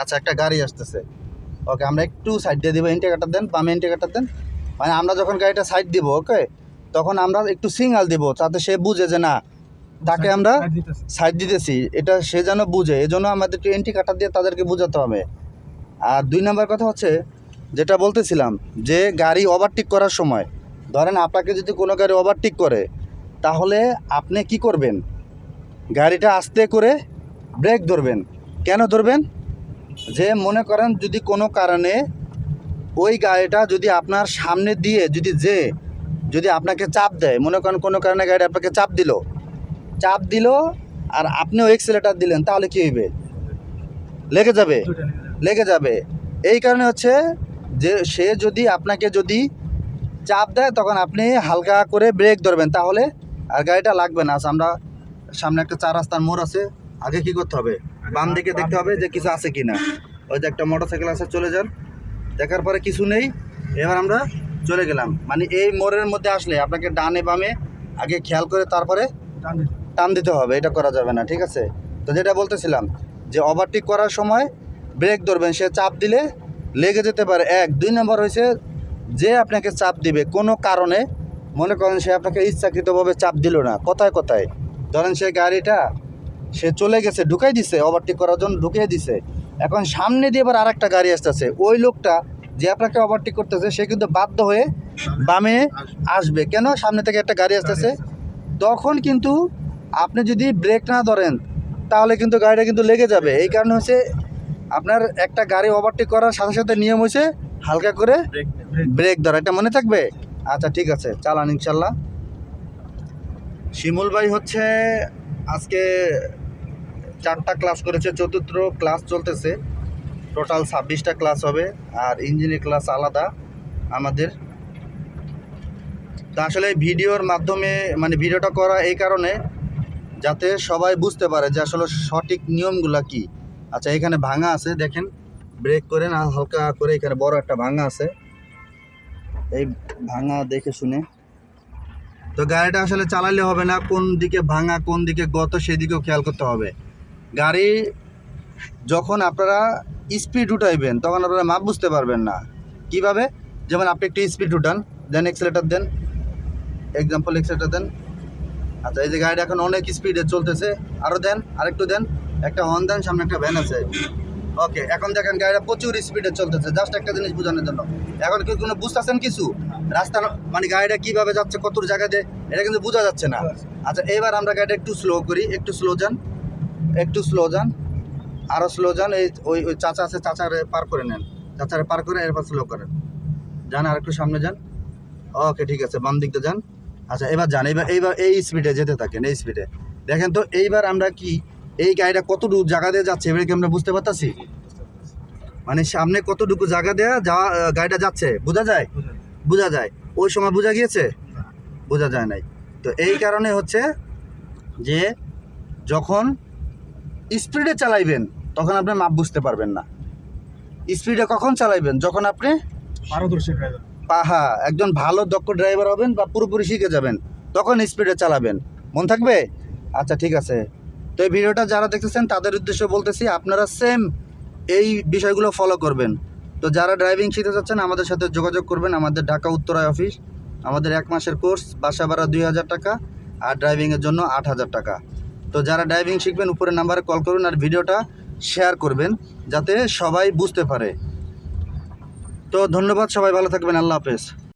আচ্ছা একটা গাড়ি আসতেছে। ওকে আমরা একটু সাইড দিয়ে দিব ইন্ডিকেটার দেন বামে ইন্ডিকেটার দেন। মানে আমরা যখন গাড়িটা সাইড দিব ওকে তখন আমরা একটু সিগনাল দিব যাতে সে বুঝে যে না তাকে আমরা সাইড দিতেছি। এটা সে যেন বুঝে এজন্য আমাদের একটু এন্ট্রি কাটার দিয়ে তাদেরকে বোঝাতে হবে। আর দুই নম্বর কথা হচ্ছে যেটা বলতেছিলাম যে গাড়ি ওভারটেক করার সময় ধরেন আপনাকে যদি কোনো গাড়ি ওভারটেক করে তাহলে আপনি কি করবেন? গাড়িটা আস্তে করে ব্রেক ধরবেন। কেন ধরবেন? যে মনে করেন যদি কোনো কারণে ওই গাড়িটা যদি আপনার সামনে দিয়ে যদি যে যদি আপনাকে চাপ দেয়, মনে করেন কোনো কারণে গাড়ি আপনাকে চাপ দিল চাপ দিল আর আপনিও এক্সেলেটার দিলেন, তাহলে কী হইবে? লেগে যাবে লেগে যাবে। এই কারণে হচ্ছে যে সে যদি আপনাকে যদি চাপ দেয়, তখন আপনি হালকা করে ব্রেক ধরবেন, তাহলে আর গাড়িটা লাগবে না। আচ্ছা আমরা সামনে একটা চার রাস্তার মোড় আছে আগে কি করতে হবে? বাম দিকে দেখতে হবে যে কিছু আছে কি না ওই যে একটা মোটর সাইকেল আছে চলে যান। দেখার পরে কিছু নেই। এবার আমরা চলে গেলাম। মানে এই মোড়ের মধ্যে আসলে আপনাকে ডানে বামে আগে খেয়াল করে তারপরে টান দিতে হবে। এটা করা যাবে না ঠিক আছে? তো যেটা বলতেছিলাম যে ওভারটেক করার সময় ব্রেক ধরবেন সে চাপ দিলে লেগে যেতে পারে। এক দুই নম্বর হয়েছে যে আপনাকে চাপ দিবে কোনো কারণে মনে করেন সে আপনাকে ইচ্ছাকৃতভাবে চাপ দিল না। কথায় কথায়? ধরেন সে গাড়িটা সে চলে গেছে, ঢুকাই দিছে ওভারটেক করার জন্য ঢুকিয়ে দিছে। এখন সামনে দিয়ে এবার আরেকটা গাড়ি আসতেছে। ওই লোকটা যে আপনাকে ওভারটেক করতেছে, সে কিন্তু বাধ্য হয়ে বামে আসবে। কেন? সামনে থেকে একটা গাড়ি আসতেছে। তখন কিন্তু আপনি যদি ব্রেক না ধরেন, তাহলে কিন্তু গাড়িটা কিন্তু লেগে যাবে। এই কারণে হচ্ছে আপনার একটা গাড়ি ওভারটেক করার সাথে সাথে নিয়ম হচ্ছে হালকা করে ব্রেক ধরা। এটা মনে থাকবে? আচ্ছা ঠিক আছে। চালান ইনশাল্লাহ। শিমুল ভাই হচ্ছে আজকে চারটা ক্লাস করেছে, চতুর্থ ক্লাস চলতেছে। টোটাল ছাব্বিশটা ক্লাস হবে, আর ইঞ্জিনিয়ার ক্লাস আলাদা আমাদের। তা আসলে ভিডিওর মাধ্যমে মানে ভিডিওটা করা এই কারণে, যাতে সবাই বুঝতে পারে যে আসলে সঠিক নিয়মগুলা কি। আচ্ছা এখানে ভাঙা আছে, দেখেন। ব্রেক করে না হালকা করে এখানে বড় একটা ভাঙা আছে। এই ভাঙা দেখে শুনে। তো গাড়িটা আসলে চালালে হবে না, কোন দিকে ভাঙা, কোন দিকে গত সেদিকেও খেয়াল করতে হবে। গাড়ি যখন আপনারা স্পিড উঠাইবেন, তখন আপনারা মাপ বুঝতে পারবেন না। কীভাবে? যেমন আপনি একটু স্পিড উঠান দেন এক্সেলেটার দেন। এক্সাম্পল এক্সেলেটার দেন। আচ্ছা এই যে গাড়িটা এখন অনেক স্পিডে চলতেছে। আরও দেন, আরেকটু দেন। একটা হর্ন দেন, সামনে একটা ভ্যান আছে। ওকে এখন দেখেন গাড়িটা প্রচুর স্পিডে চলতেছে। জাস্ট একটা জিনিস বোঝানোর জন্য। এখন কি কোনো বুঝতেছেন কিছু? রাস্তা মানে গাড়িটা কীভাবে যাচ্ছে কত জায়গায় দিয়ে? এটা কিন্তু বোঝা যাচ্ছে না। আচ্ছা এবার আমরা গাড়িটা একটু স্লো করি, একটু স্লো যান। একটু স্লো যান আরও স্লো যান, এই ওই ওই চাচা আছে, চাচারে পার করে নেন। চাচারে পার করে এরপর স্লো করেন। যান আর একটু সামনে যান। ওকে ঠিক আছে, বাম দিকটা যান। আচ্ছা এবার যান, এবার, এইবার এই স্পিডে যেতে থাকেন, এই স্পিডে দেখেন তো, এইবার আমরা কি, এই গাড়িটা কতটুকু জায়গা দিয়ে যাচ্ছে, এবারে কি আমরা বুঝতে পারতাছি? মানে সামনে কতটুকু জায়গা দেওয়া যাওয়া গাড়িটা যাচ্ছে, বোঝা যায়? বোঝা যায়। ওই সময় বোঝা গিয়েছে? বোঝা যায় নাই। তো এই কারণে হচ্ছে যে, যখন স্পিডে চালাইবেন তখন আপনি মাপ বুঝতে পারবেন না। স্পিডে কখন চালাইবেন? যখন আপনি পারদর্শী ড্রাইভার পাহা একজন ভালো দক্ষ ড্রাইভার হবেন বা পুরোপুরি শিখে যাবেন তখন স্পিডে চালাবেন। মন থাকবে? আচ্ছা ঠিক আছে। তো এই ভিডিওটা যারা দেখতেছেন তাদের উদ্দেশ্য বলতেছি আপনারা সেম এই বিষয়গুলো ফলো করবেন। তো যারা ড্রাইভিং শিখতে চাচ্ছেন আমাদের সাথে যোগাযোগ করবেন। আমাদের ঢাকা উত্তরায় অফিস আমাদের এক মাসের কোর্স বাসা ভাড়া দুই হাজার টাকা আর ড্রাইভিংয়ের জন্য আট হাজার টাকা। তো যারা ড্রাইভিং শিখবেন উপরে নাম্বারে কল করুন আর ভিডিওটা শেয়ার করবেন, যাতে সবাই বুঝতে পারে। তো ধন্যবাদ, সবাই ভালো থাকবেন, আল্লাহ হাফেজ।